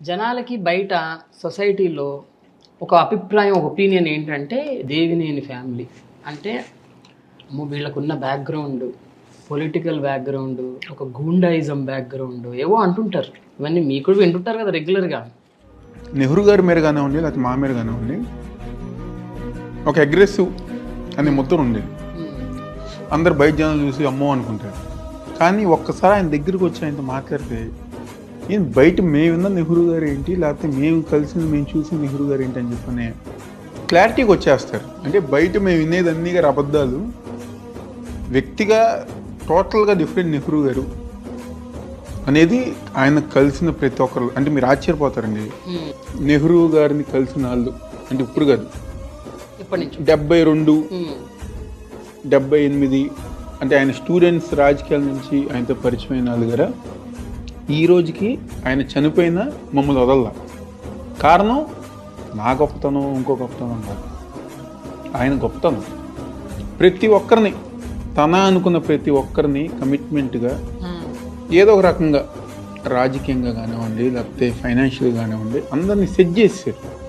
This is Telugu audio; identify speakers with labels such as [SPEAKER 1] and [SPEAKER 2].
[SPEAKER 1] జనాలకి బయట సొసైటీలో ఒక అభిప్రాయం ఒక ఒపీనియన్ ఏంటంటే దేవినేని ఫ్యామిలీ. అంటే అమ్మో వీళ్ళకున్న బ్యాక్గ్రౌండ్ పొలిటికల్ బ్యాక్గ్రౌండ్ ఒక గూండాయిజం బ్యాక్గ్రౌండ్ ఏవో అంటుంటారు. ఇవన్నీ మీకు కూడా వింటుంటారు కదా రెగ్యులర్గా
[SPEAKER 2] నెహ్రూ గారి మీద కానివ్వండి లేకపోతే మా మీద కానివ్వండి ఒక అగ్రెసివ్ అనే ముద్ర ఉండేది అందరు బయట జనాలు చూసి అమ్మో అనుకుంటారు. కానీ ఒక్కసారి ఆయన దగ్గరికి వచ్చి ఆయనతో మాట్లాడితే ఏం బయట మేము విన్న నెహ్రూ గారు ఏంటి లేకపోతే మేము కలిసి మేము చూసిన నెహ్రూ గారు ఏంటి అని చెప్పని క్లారిటీకి వచ్చేస్తారు. అంటే బయట మేము వినేది అన్నీ గారు అబద్ధాలు. వ్యక్తిగా టోటల్గా డిఫరెంట్ నెహ్రూ గారు అనేది ఆయన కలిసిన ప్రతి ఒక్కరు. అంటే మీరు ఆశ్చర్యపోతారండి. నెహ్రూ గారిని కలిసిన వాళ్ళు. అంటే ఇప్పుడు కాదు. డెబ్బై రెండు. డెబ్బై ఎనిమిది. అంటే ఆయన స్టూడెంట్స్ రాజకీయాల నుంచి ఆయనతో పరిచయమైన వాళ్ళు గారా? ఈ రోజుకి ఆయన చనిపోయిన మమ్మల్ని వదల్లా. కారణం నా గొప్పతనం ఇంకో గొప్పతనం కాదు ఆయన గొప్పతనం. ప్రతి ఒక్కరిని తన అనుకున్న ప్రతి ఒక్కరిని కమిట్మెంట్గా. ఏదో ఒక రకంగా రాజకీయంగా కానివ్వండి లేకపోతే ఫైనాన్షియల్గా కానివ్వండి అందరినీ సెట్ చేశారు